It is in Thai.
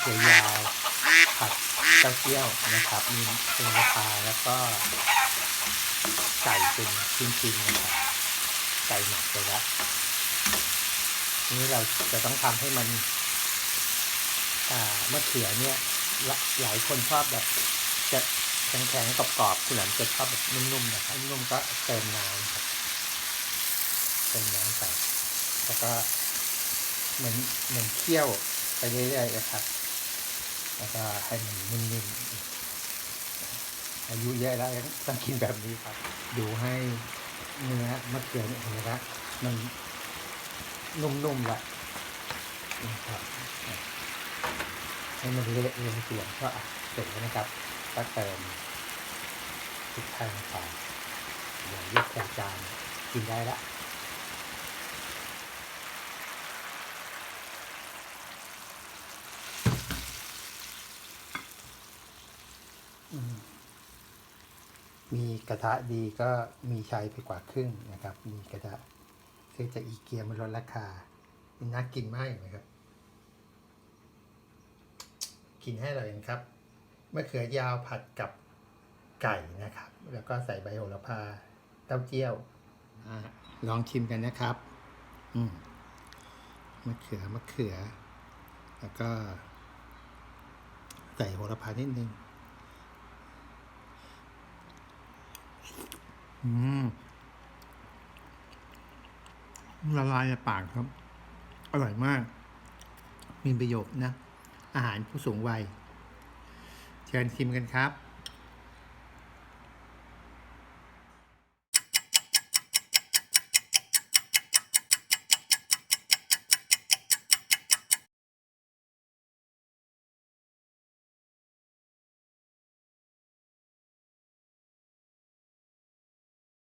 เต้าเจี้ยวนะครับ มีเป็นราคาแล้วก็ไก่เป็นชิ้นๆนะครับไก่หมักไปแล้วนี่เราจะต้องทำให้มันอ่ามะเขือเนี่ยหลายคนชอบแบบ จะแข็งๆกรอบๆคุณหลานจะชอบแบบนุ่มๆนะครับนุ่มๆก็เติมน้ำครับเติมน้ำไปแล้วก็เหมือนเหมือนเคี่ยวไปเรื่อยๆนะครับ แล้วก็ให้มันนิ่มๆอายุเยอะแล้วยังต้องกินแบบนี้ครับ ดูให้เนื้อมะเขือเนี่ยเห็นไหมครับมันนุ่มๆละนะครับให้มันเละเรียงเสียงก็เสร็จแล้วนะครับก็เติมพริกไทยลงไปเดี๋ยวยกใส่จานกินได้ละ มีกระทะดีก็มีใช้ไปกว่าครึ่งนะครับ มีกระทะซื้อจากอีเกียมันลดราคามันน่ากินมากเลยครับ กินให้อร่อยนครับมะเขือยาวผัดกับไก่นะครับ แล้วก็ใส่ใบโหระพาเต้าเจี้ยวอลองชิมกันนะครับ อืมมะเขือมะเขือ แล้วก็ใส่โหระพานิดนึง อืมละลายในปากครับ อร่อยมาก มีประโยชน์นะ อาหารผู้สูงวัย เชิญชิมกันครับ